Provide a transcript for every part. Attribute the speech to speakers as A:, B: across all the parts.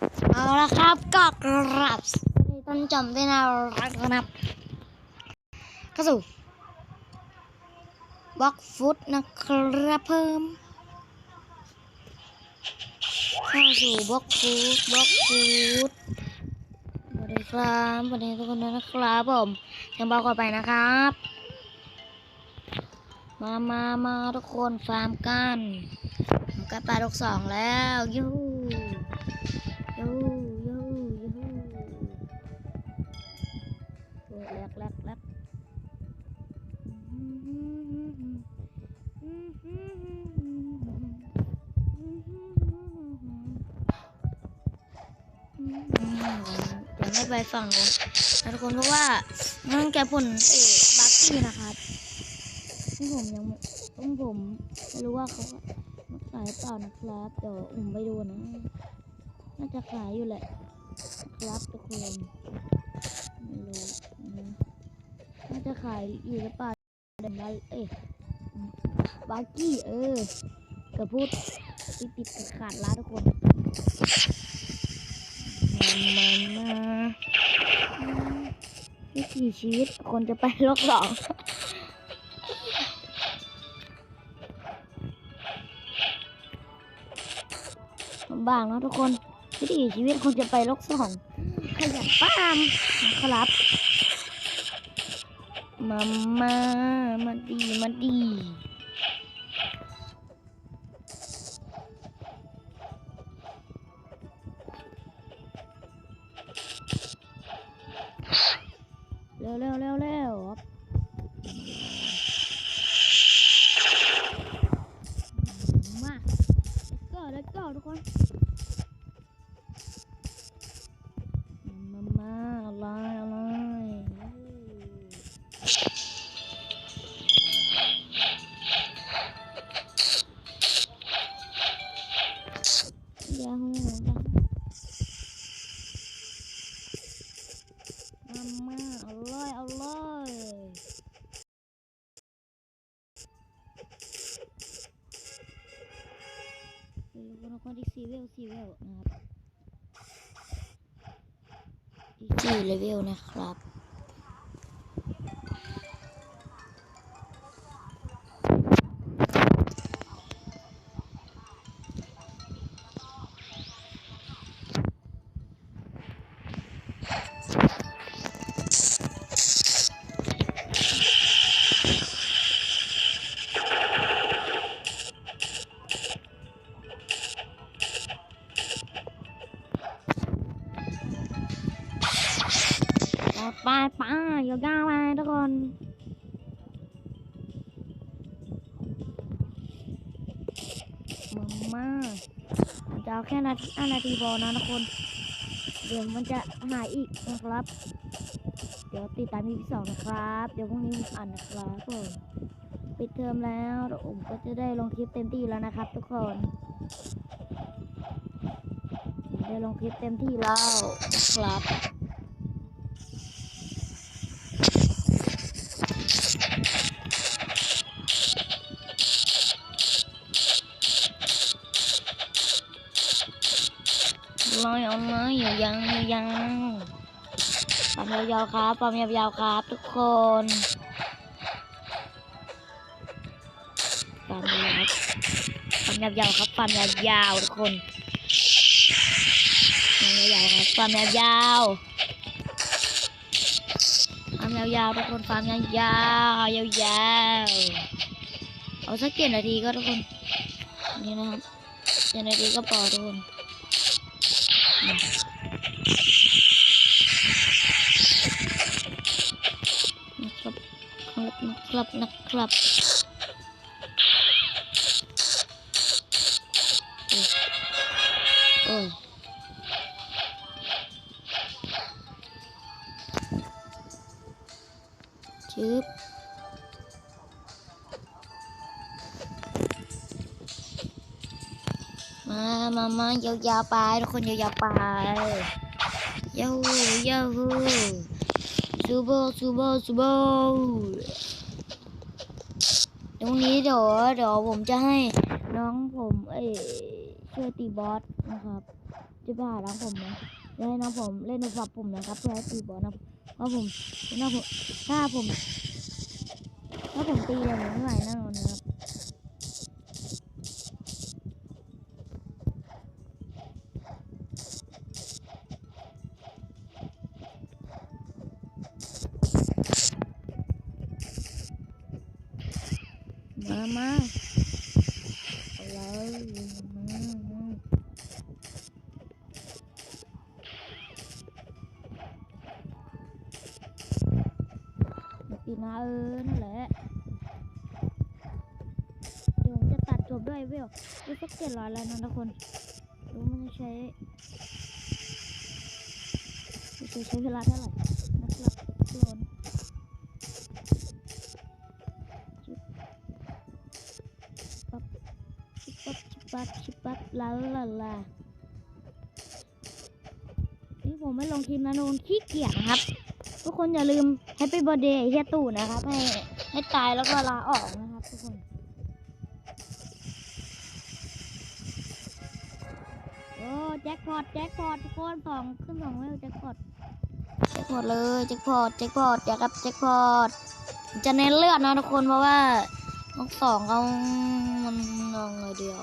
A: เอาละครับก็กราบต้นจอมด้น่ารักนะครับเข้าสู่บล็อกฟุตนะครับเพิ่มเข้าสู่บล็อกฟุตบล็อกฟุตสวัสดีครับสวัสดีทุกคนนะครับผมเชิญบอกก่อนไปนะครับ มามามาทุกคนฟาร์มกันผมก็ปลาดกสองแล้วยู ยูยูยูโอ้แลกแลกแลกยังไม่ไปฝั่งนู้นนะทุกคนเพราะว่าเนื่องจากผลเอกบัคกี้นะครับซึ่งผมยังไม่ซึ่งผมไม่รู้ว่าเขาขายเปล่านะครับเดี๋ยวผมไปดูนะ น่าจะขายอยู่แหละ ครับทุกคน ไม่รู้น่าจะขายอยู่หรือเปล่าเดี๋ยวมาเอ๊ะบาร์กี้เออกือบพูดติดติดขาดๆละทุกคนมามามาอืมวิถีชีวิตคนจะไปโลกสองลำบากนะทุกคน วิถีชีวิตคนจะไปโลกสองขยันป้ามนะครับ มามามาดี มาดี คนที่เวลซีเวลนะครับที่เลเวลนะครับ ไปไปยาวๆไปทุกคนมามาจะเอาแค่นาทีห้านาทีพอนะทุกคน เดี๋ยวมันจะหายอีกนะครับ เดี๋ยวติดตามมีที่สองนะครับ เดี๋ยวพรุ่งนี้ผมอ่านนะครับผมปิดเทอมแล้วเดี๋ยวผมก็จะได้ลงคลิปเต็มที่แล้วนะครับ ทุกคนได้ลงคลิปเต็มที่แล้วนะครับ ยาวๆครับปั๊มยาวๆครับ ทุกคนปั๊มยาวปั๊มยาวๆครับปั๊มยาวๆทุกคนปั๊มยาวๆครับปั๊มยาวๆปั๊มยาวๆทุกคนปั๊มยาวๆยาวๆเอาสักเจ็ดนาทีก็ทุกคนนี่นะครับเจ็ดนาทีก็พอทุกคน ครับนะครับนะครับโอ้ยชึบมา มา มายาวๆไปทุกคนยาวๆไปยาฮูยาฮู ซูโบซูโบซูโบตรงนี้เดี๋ยวเดี๋ยวผมจะให้น้องผมเอ้ยช่วยตีบอสนะครับจะไปหาน้องผมนะจะให้น้องผมเล่นโทรศัพท์ผมนะครับเพื่อให้ตีบอสนะเพราะผมถ้าผมถ้าผมถ้าผมตีเลยผมไม่ไหวแน่นอนนะ มามาเอาเลยมามาอย่าปีนะเออนั่นแหละ เดี๋ยวจะตัดจบด้วยเวลด้วยสักเจ็ดร้อยแล้วนะทุกคนรู้มันจะใช้จะใช้เวลาเท่าไหร่นะครับทุกคน ลาลาลานี่ผมไม่ลงคลิปนะโนนขี้เกียจครับ ทุกคนอย่าลืม Happy Birthday เฮียตู่นะครับ ให้ให้ตายแล้วก็ลาออกนะครับทุกคนโอ้แจ็คพอตแจ็คพอตทุกคนสองขึ้นสองเวลแจ็คพอตแจ็คพอตเลยแจ็คพอตแจ็คพอตอยากกับแจ็คพอตจะเน้นเลือดนะทุกคนเพราะว่าทั้งสองเขามันนองไงเดียว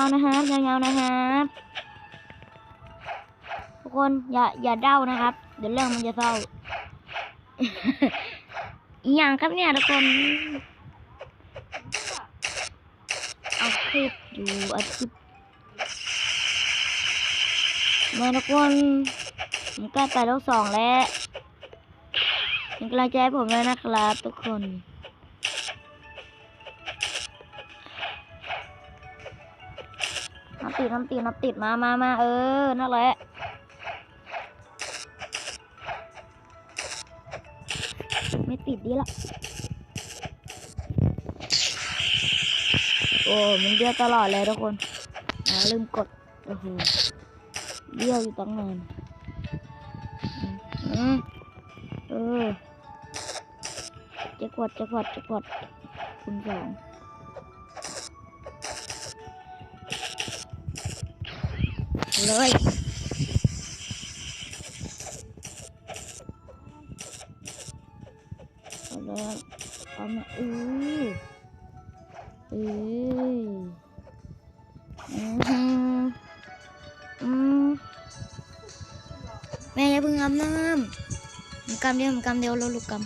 A: าวนะครับยาวยวนะครับทุกคนอย่าอย่าเด้านะครับ เดี๋ยวเรื่องมันจะเศร้าอย่างครับเนี่ยทุกคนเอาคลิปดูอาทิตย์มาทุกคนผมใกล้ไปรอบสองแล้วเป็นกำลังใจให้ผมเลยนะครับทุกคน น้ำติดน้ำติดน้ำติดมามามาเออ นั่นแหละ ไม่ติดดีละ โอ้มันเบี้ยวตลอดเลยทุกคนอ่าลืมกด โอ้โหเบี้ยวอยู่ตั้งนานอืมเออจ็คพอตแจ็คพอตแจ็คพอตคุณสอง เลยเอาเลยเอามาอืออืออือหืออืมแม่อย่าเพิ่งอาบน้ำกำเดียวกำเดียวแล้วลูกกำ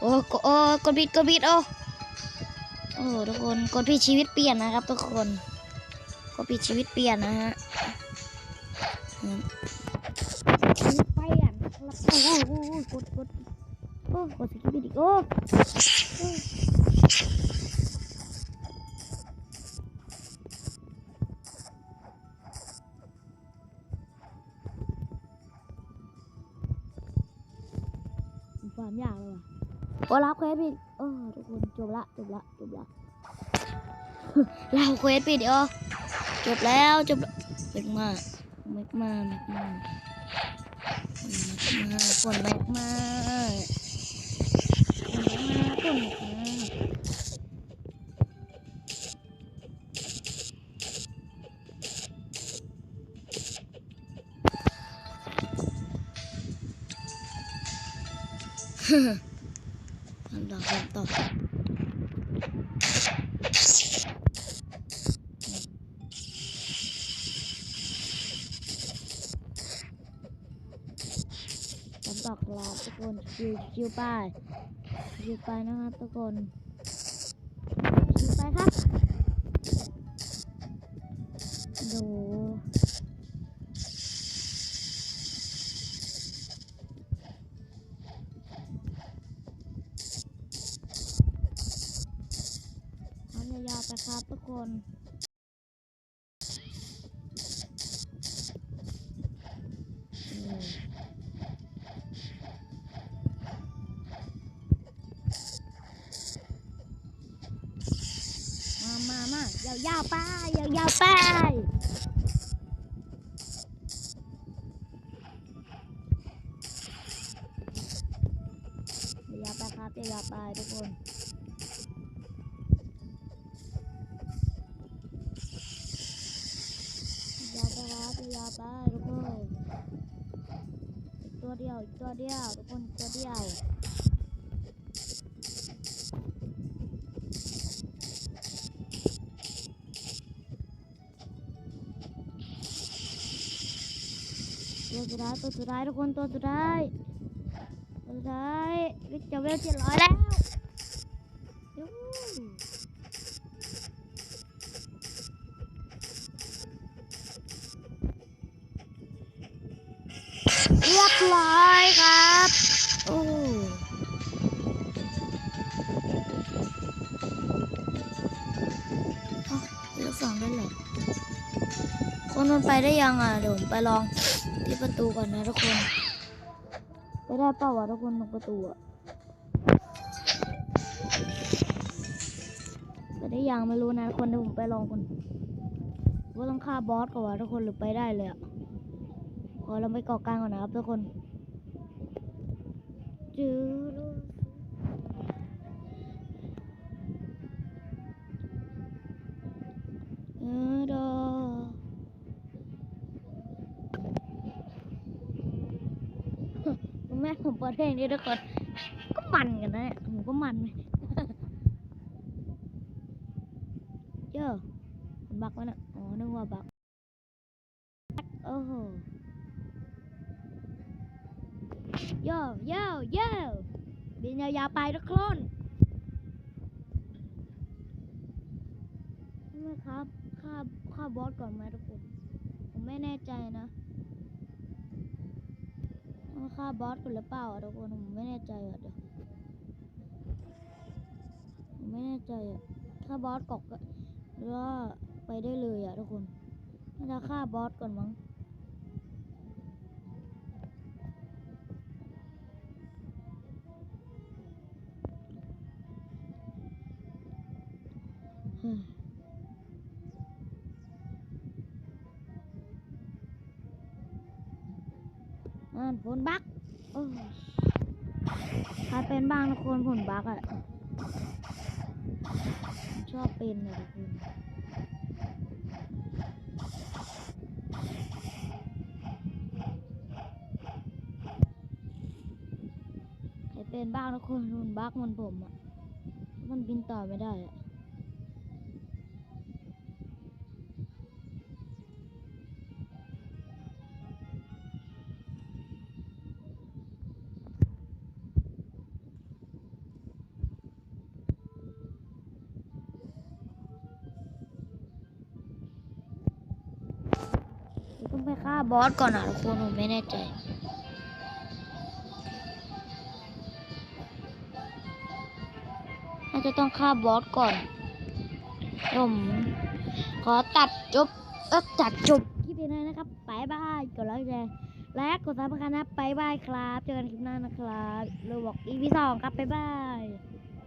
A: โอ้กโอ้กดบิดกดบิดโอ้โอ้ทุกคนกดผิดชีวิตเปลี่ยนนะครับทุกคน กดผิดชีวิตเปลี่ยนนะฮะอืมชีวิตเปลี่ยนนะโอ้โหโอ้โหกดกดโอ้กดสกิปอีกโอ้ความยากเลยว่ะโอ้รับเควสผิดเออทุกคนจบละจบละจบละเราเควสผิดเออ จบแล้วจบเมกมาเมกมาเมกมาเมกมาฝนเมกมาฝนเมกมาฝนเมกมาทำต่อทำต่อ ทำต่อกลาบทุกคนชิวชิวไปชิวไปนะครับทุกคน ยาวๆไปยาวๆไปยาวไปครับยาวไปทุกคนยาวไปครับยาวไปทุกคนตัวเดียวตัวเดียวทุกคนตัวเดียว ท้ายตัวสุดท้ายทุกคนตัวสุดท้ายตัวสุดท้ายวิจะเวลเจ็ดร้อยแล้ว ไปได้ยังอะเดี๋ยวผมไปลองที่ประตูก่อนนะทุกคนไปได้เปล่าวะทุกคนตรงประตูอะไปได้ยังไม่รู้นะทุกคนเดี๋ยวผมไปลองก่อนว่าต้องฆ่าบอสก่อนวะทุกคนหรือไปได้เลยอะขอเราไปเกาะกลางก่อนนะครับทุกคนจืดเอ ผมเปิดเพลงนี้ทุกคนก็มันกันนะเนี่ยผมก็มันเยเยอะมันบักวะนะอ๋อนึกว่าบักโอ้โหโย่โย่โย่บินยาวๆไปทุกคนใช่ไหมครับค่าค่าบอสก่อนไหมทุกคนผมไม่แน่ใจนะ ต้องฆ่าบอสก่อนหรือเปล่าอะทุกคนผมไม่แน่ใจอะเดี๋ยวผมไม่แน่ใจอะฆ่าบอสกอกอะหรือว่าไปได้เลยอะทุกคนน่าจะฆ่าบอสก่อนมั้งเฮ้ ยอ่านผลบักใครเป็นบ้างทุกคนผลบักอะชอบเป็นเลยทุกคนใครเป็นบ้างทุกคนผลบักมันผมอะมันบินต่อไม่ได้อะ ต้องไปฆ่าบอสก่อนอะทุกคนผมไม่แน่ใจน่าจะต้องฆ่าบอสก่อนผมขอตัดจบเออตัดจบคลิปนี้เลยนะครับบายบายกดไลค์แชร์และกดซับสไครต์นะบายบายครับ เจอกันคลิปหน้านะครับเราบอก EP สองครับบายบาย